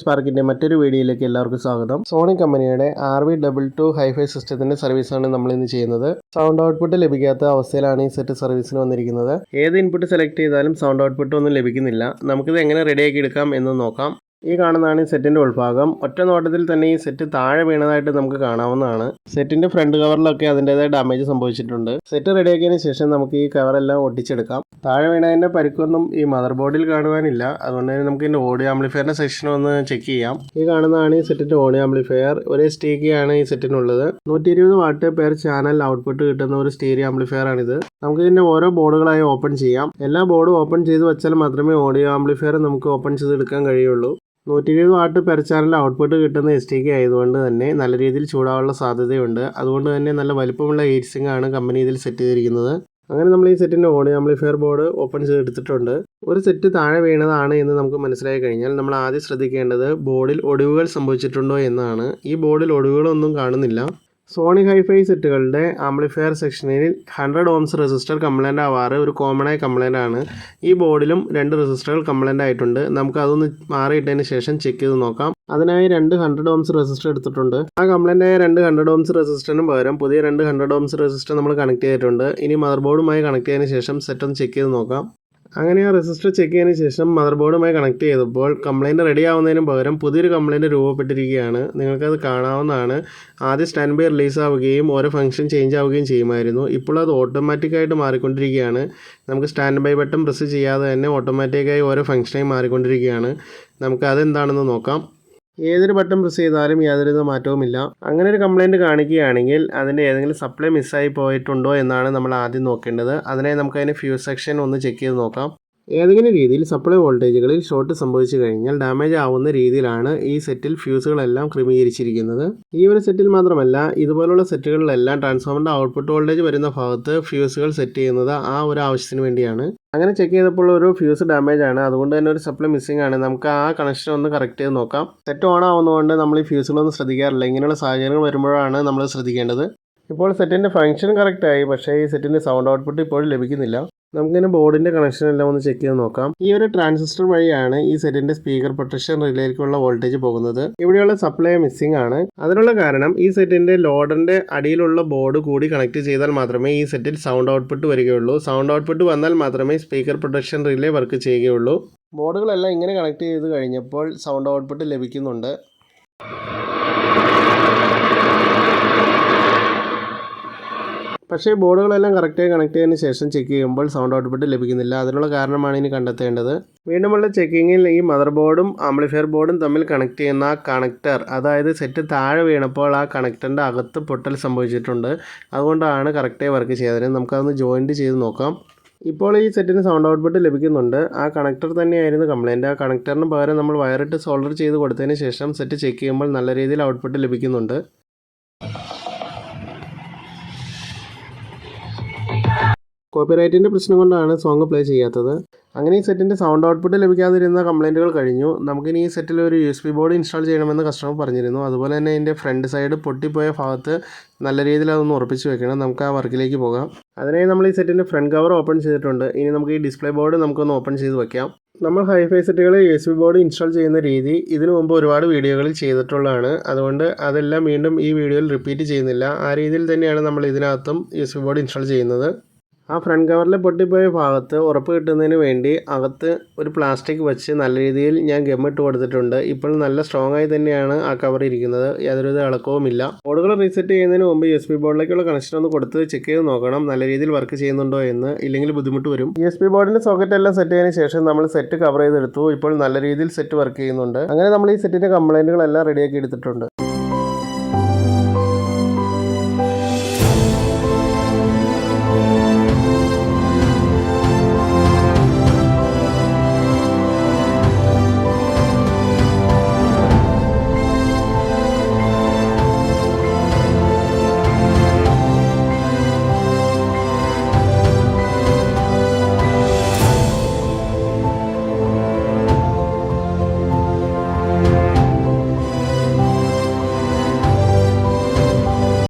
സ്പാർക്കിന്റെ മറ്റൊരു വീഡിയോയിലേക്ക് എല്ലാവർക്കും സ്വാഗതം. സോണി കമ്പനിയുടെ R V double two hifi സിസ്റ്റത്തിന്റെ സർവീസാണ് നമ്മൾ ഇന്ന് ചെയ്യുന്നത്. സൗണ്ട് ഔട്ട്പുട്ട് ലഭിക്കാത്ത അവസ്ഥയിലാണ് ഈ സെറ്റ് സർവീസിന് വന്നിരിക്കുന്നത്. ഏത് ഇൻപുട്ട് സെലക്ട് ചെയ്താലും സൗണ്ട് ഔട്ട്പുട്ട് ഒന്നും ലഭിക്കുന്നില്ല. നമുക്കിത് എങ്ങനെ റെഡിയാക്കി എടുക്കാം എന്ന് നോക്കാം. ഈ കാണുന്നതാണ് ഈ സെറ്റിന്റെ ഉൾഭാഗം. ഒറ്റ നോട്ടത്തിൽ തന്നെ ഈ സെറ്റ് താഴെ വീണതായിട്ട് നമുക്ക് കാണാവുന്നതാണ്. സെറ്റിന്റെ ഫ്രണ്ട് കവറിലൊക്കെ അതിന്റെതായ ഡാമേജ് സംഭവിച്ചിട്ടുണ്ട്. സെറ്റ് റെഡിയാക്കിയതിന് ശേഷം നമുക്ക് ഈ കവറെല്ലാം ഒട്ടിച്ചെടുക്കാം. താഴെ വീണതിന്റെ പരിക്കൊന്നും ഈ മദർ ബോർഡിൽ കാണുവാനില്ല. അതുകൊണ്ട് തന്നെ നമുക്ക് ഇതിന്റെ ഓഡിയോ ആംപ്ലിഫയറിന്റെ സെക്ഷൻ ഒന്ന് ചെക്ക് ചെയ്യാം. ഈ കാണുന്നതാണ് ഈ സെറ്റിന്റെ ഓഡിയോ ആംപ്ലിഫയർ ഒരേ സ്റ്റീക്കിയാണ് ഈ സെറ്റിനുള്ളത്. നൂറ്റി ഇരുപത് വാട്ട് പേർ ചാനൽ ഔട്ട്പുട്ട് കിട്ടുന്ന ഒരു സ്റ്റീരിയോ ആംപ്ലിഫയർ ആണിത്. നമുക്ക് ഇതിന്റെ ഓരോ ബോർഡുകളായി ഓപ്പൺ ചെയ്യാം. എല്ലാ ബോർഡും ഓപ്പൺ ചെയ്ത് വെച്ചാൽ മാത്രമേ ഓഡിയോ ആംപ്ലിഫയർ നമുക്ക് ഓപ്പൺ ചെയ്ത് എടുക്കാൻ കഴിയുള്ളൂ. നൂറ്റി ഇരുപത് വാട്ട് പെർ ഔട്ട്പുട്ട് കിട്ടുന്ന എസ് ടി കെ ആയതുകൊണ്ട് തന്നെ നല്ല രീതിയിൽ ചൂടാവാനുള്ള സാധ്യതയുണ്ട്. അതുകൊണ്ട് തന്നെ നല്ല വലിപ്പമുള്ള ഹീറ്റ്സിംഗ് ആണ് കമ്പനി ഇതിൽ സെറ്റ് ചെയ്തിരിക്കുന്നത്. അങ്ങനെ നമ്മൾ ഈ സെറ്റിന്റെ നമ്മൾ ആംപ്ലിഫയർ ബോർഡ് ഓപ്പൺ ചെയ്തെടുത്തിട്ടുണ്ട്. ഒരു സെറ്റ് താഴെ വീണതാണ് എന്ന് നമുക്ക് മനസ്സിലായി കഴിഞ്ഞാൽ നമ്മൾ ആദ്യം ശ്രദ്ധിക്കേണ്ടത് ബോർഡിൽ ഒടിവുകൾ സംഭവിച്ചിട്ടുണ്ടോ എന്നാണ്. ഈ ബോർഡിൽ ഒടിവുകളൊന്നും കാണുന്നില്ല. സോണി ഹൈഫൈ സെറ്റുകളുടെ ആംപ്ലിഫയർ സെക്ഷനിൽ ഹൺഡ്രഡ് ഓംസ് റെസിസ്റ്റർ കംപ്ലൈന്റ് ആവാറ് ഒരു കോമൺ ആയ കംപ്ലൈന്റ് ആണ്. ഈ ബോർഡിലും രണ്ട് റെസിസ്റ്ററുകൾ കംപ്ലൈന്റ് ആയിട്ടുണ്ട്. നമുക്ക് അതൊന്ന് മാറിയിട്ടതിന് ശേഷം ചെക്ക് ചെയ്ത് നോക്കാം. അതിനായി രണ്ട് ഹൺഡ്രഡ് ഓംസ് റെസിസ്റ്റർ എടുത്തിട്ടുണ്ട്. ആ കംപ്ലൈന്റ് ആയ രണ്ട് ഹൺഡ്രഡ് ഓംസ് റെസിസ്റ്ററിന് പകരം പുതിയ രണ്ട് ഹൺഡ്രഡ് ഓംസ് റെസിസ്റ്റർ നമ്മൾ കണക്ട് ചെയ്തിട്ടുണ്ട്. ഇനി മദർ ബോർഡുമായി കണക്ട് ചെയ്തതിന് ശേഷം സെറ്റ് ഒന്ന് ചെക്ക് ചെയ്ത് നോക്കാം. അങ്ങനെ ആ റെസിസ്റ്റർ ചെക്ക് ചെയ്തതിന് ശേഷം മദർ ബോർഡുമായി കണക്ട് ചെയ്തപ്പോൾ കംപ്ലയിന്റ് റെഡി ആവുന്നതിന് പകരം പുതിയൊരു കംപ്ലയിന്റ് രൂപപ്പെട്ടിരിക്കുകയാണ്. നിങ്ങൾക്കത് കാണാവുന്നതാണ്. ആദ്യം സ്റ്റാൻഡ് ബൈ റിലീസ് ആവുകയും ഓരോ ഫംഗ്ഷൻ ചേഞ്ച് ആവുകയും ചെയ്യുമായിരുന്നു. ഇപ്പോൾ അത് ഓട്ടോമാറ്റിക്കായിട്ട് മാറിക്കൊണ്ടിരിക്കുകയാണ്. നമുക്ക് സ്റ്റാൻഡ് ബൈ ബട്ടൺ പ്രസ് ചെയ്യാതെ തന്നെ ഓട്ടോമാറ്റിക്കായി ഓരോ ഫംഗ്ഷനായി മാറിക്കൊണ്ടിരിക്കുകയാണ്. നമുക്ക് അതെന്താണെന്ന് നോക്കാം. ഏതൊരു ബട്ടൺ പ്രസ് ചെയ്താലും യാതൊരുവിധ മാറ്റവുമില്ല അങ്ങനെ ഒരു കംപ്ലൈന്റ് കാണിക്കുകയാണെങ്കിൽ അതിന്റെ ഏതെങ്കിലും സപ്ലൈ മിസ്സായി പോയിട്ടുണ്ടോ എന്നാണ് നമ്മൾ ആദ്യം നോക്കേണ്ടത്. അതിനായി നമുക്ക് അതിന്റെ ഫ്യൂസ് സെക്ഷൻ ഒന്ന് ചെക്ക് ചെയ്ത് നോക്കാം. ഏതെങ്കിലും രീതിയിൽ സപ്ലൈ വോൾട്ടേജുകളിൽ ഷോർട്ട് സംഭവിച്ചു കഴിഞ്ഞാൽ ഡാമേജ് ആവുന്ന രീതിയിലാണ് ഈ സെറ്റിൽ ഫ്യൂസുകളെല്ലാം ക്രമീകരിച്ചിരിക്കുന്നത്. ഈ ഒരു സെറ്റിൽ മാത്രമല്ല ഇതുപോലുള്ള സെറ്റുകളിലെല്ലാം ട്രാൻസ്ഫോമറിന്റെ ഔട്ട്പുട്ട് വോൾട്ടേജ് വരുന്ന ഭാഗത്ത് ഫ്യൂസുകൾ സെറ്റ് ചെയ്യുന്നത് ആ ഒരു ആവശ്യത്തിന് വേണ്ടിയാണ്. അങ്ങനെ ചെക്ക് ചെയ്തപ്പോൾ ഒരു ഫ്യൂസ് ഡാമേജ് ആണ്. അതുകൊണ്ട് തന്നെ ഒരു സപ്ലൈ മിസ്സിംഗ് ആണ്. നമുക്ക് ആ കണക്ഷൻ ഒന്ന് കറക്റ്റ് ചെയ്ത് നോക്കാം. സെറ്റ് ഓൺ ആവുന്നതുകൊണ്ട് നമ്മൾ ഈ ഫ്യൂസുകളൊന്നും ശ്രദ്ധിക്കാറില്ല. ഇങ്ങനെയുള്ള സാഹചര്യങ്ങൾ വരുമ്പോഴാണ് നമ്മൾ ശ്രദ്ധിക്കേണ്ടത്. ഇപ്പോൾ സെറ്റിന്റെ ഫംഗ്ഷൻ കറക്റ്റായി പക്ഷേ ഈ സെറ്റിന്റെ സൗണ്ട് ഔട്ട്പുട്ട് ഇപ്പോഴും ലഭിക്കുന്നില്ല. നമുക്കിങ്ങനെ ബോർഡിന്റെ കണക്ഷൻ എല്ലാം ഒന്ന് ചെക്ക് ചെയ്ത് നോക്കാം. ഈ ഒരു ട്രാൻസിസ്റ്റർ വഴിയാണ് ഈ സെറ്റിന്റെ സ്പീക്കർ പ്രൊട്ടക്ഷൻ റിലേക്കുള്ള വോൾട്ടേജ് പോകുന്നത്. ഇവിടെയുള്ള സപ്ലൈ മിസ്സിംഗ് ആണ്. അതിനുള്ള കാരണം ഈ സെറ്റിന്റെ ലോഡറിന്റെ അടിയിലുള്ള ബോർഡ് കൂടി കണക്ട് ചെയ്താൽ മാത്രമേ ഈ സെറ്റിൽ സൗണ്ട് ഔട്ട്പുട്ട് വരികയുള്ളൂ. സൗണ്ട് ഔട്ട്പുട്ട് വന്നാൽ മാത്രമേ സ്പീക്കർ പ്രൊട്ടക്ഷൻ റിലേ വർക്ക് ചെയ്യുകയുള്ളൂ. ബോർഡുകളെല്ലാം ഇങ്ങനെ കണക്ട് ചെയ്ത് കഴിഞ്ഞപ്പോൾ സൗണ്ട് ഔട്ട്പുട്ട് ലഭിക്കുന്നുണ്ട്. പക്ഷേ ബോർഡുകളെല്ലാം കറക്റ്റായി കണക്ട് ചെയ്തതിന് ശേഷം ചെക്ക് ചെയ്യുമ്പോൾ സൗണ്ട് ഔട്ട്പുട്ട് ലഭിക്കുന്നില്ല. അതിനുള്ള കാരണമാണ് ഇനി കണ്ടെത്തേണ്ടത്. വീണ്ടുമുള്ള ചെക്കിങ്ങിൽ ഈ മദർ ബോർഡും ആംപ്ലിഫയർ ബോർഡും തമ്മിൽ കണക്ട് ചെയ്യുന്ന ആ കണക്ടർ അതായത് സെറ്റ് താഴെ വീണപ്പോൾ ആ കണക്ടറിന്റെ അകത്ത് പൊട്ടൽ സംഭവിച്ചിട്ടുണ്ട്. അതുകൊണ്ടാണ് കറക്റ്റായി വർക്ക് ചെയ്യാതിരുന്നത് നമുക്കതൊന്ന് ജോയിന്റ് ചെയ്ത് നോക്കാം. ഇപ്പോൾ ഈ സെറ്റിന് സൗണ്ട് ഔട്ട്പുട്ട് ലഭിക്കുന്നുണ്ട്. ആ കണക്ടർ തന്നെയായിരുന്നു കംപ്ലൈന്റ് ആ കണക്ടറിന് പകരം നമ്മൾ വയറിട്ട് സോൾഡർ ചെയ്ത് കൊടുത്തതിന് ശേഷം സെറ്റ് ചെക്ക് ചെയ്യുമ്പോൾ നല്ല രീതിയിൽ ഔട്ട്പുട്ട് ലഭിക്കുന്നുണ്ട്. കോപ്പിറൈറ്റിന്റെ പ്രശ്നം കൊണ്ടാണ് സോങ് പ്ലേ ചെയ്യാത്തത്. അങ്ങനെ ഈ സെറ്റിന്റെ സൗണ്ട് ഔട്ട്പുട്ട് ലഭിക്കാതിരുന്ന കംപ്ലൈന്റുകൾ കഴിഞ്ഞു. നമുക്കിനി ഈ സെറ്റിൽ ഒരു U S B board install ചെയ്യണമെന്ന് കസ്റ്റമർ പറഞ്ഞിരുന്നു. അതുപോലെ തന്നെ ഇതിന്റെ ഫ്രണ്ട് സൈഡ് പൊട്ടിപ്പോയ ഭാഗത്ത് നല്ല രീതിയിൽ അതൊന്ന് ഉറപ്പിച്ച് വെക്കണം. നമുക്ക് ആ വർക്കിലേക്ക് പോകാം. അതിനായി നമ്മൾ ഈ സെറ്റിന്റെ ഫ്രണ്ട് കവർ ഓപ്പൺ ചെയ്തിട്ടുണ്ട്. ഇനി നമുക്ക് ഈ ഡിസ്പ്ലേ ബോർഡ് നമുക്കൊന്ന് ഓപ്പൺ ചെയ്ത് വെക്കാം. നമ്മൾ hifi സെറ്റുകളിൽ U S B board install ചെയ്യുന്ന രീതി ഇതിനു മുമ്പ് ഒരുപാട് വീഡിയോകളിൽ ചെയ്തിട്ടുള്ളതാണ്. അതുകൊണ്ട് അതെല്ലാം വീണ്ടും ഈ വീഡിയോയിൽ റിപ്പീറ്റ് ചെയ്യുന്നില്ല. ആ രീതിയിൽ തന്നെയാണ് നമ്മൾ ഇതിനകത്തും U S B board install ചെയ്യുന്നത്. ആ ഫ്രണ്ട് കവറിൽ പൊട്ടിപ്പോയ ഭാഗത്ത് ഉറപ്പ് കിട്ടുന്നതിന് വേണ്ടി അകത്ത് ഒരു പ്ലാസ്റ്റിക് വെച്ച് നല്ല രീതിയിൽ ഞാൻ ഗമ്മിട്ട് കൊടുത്തിട്ടുണ്ട്. ഇപ്പോൾ നല്ല സ്ട്രോങ് ആയി തന്നെയാണ് ആ കവർ ഇരിക്കുന്നത്. യാതൊരുവിധ ഇളക്കവുമില്ല ബോർഡുകൾ റീസെറ്റ് ചെയ്യുന്നതിന് മുമ്പ് എസ് പി ബോർഡിലേക്കുള്ള കണക്ഷൻ ഒന്ന് കൊടുത്ത് ചെക്ക് ചെയ്ത് നോക്കണം. നല്ല രീതിയിൽ വർക്ക് ചെയ്യുന്നുണ്ടോ എന്ന്. ഇല്ലെങ്കിൽ ബുദ്ധിമുട്ട് വരും. എസ് പി ബോർഡിന്റെ സോക്കറ്റ് എല്ലാം സെറ്റ് ചെയ്തതിന് ശേഷം നമ്മൾ സെറ്റ് കവർ ചെയ്തെടുത്തു. ഇപ്പോൾ നല്ല രീതിയിൽ സെറ്റ് വർക്ക് ചെയ്യുന്നുണ്ട്. അങ്ങനെ നമ്മൾ ഈ സെറ്റിന്റെ കംപ്ലൈന്റുകളെല്ലാം റെഡിയാക്കി എടുത്തിട്ടുണ്ട്.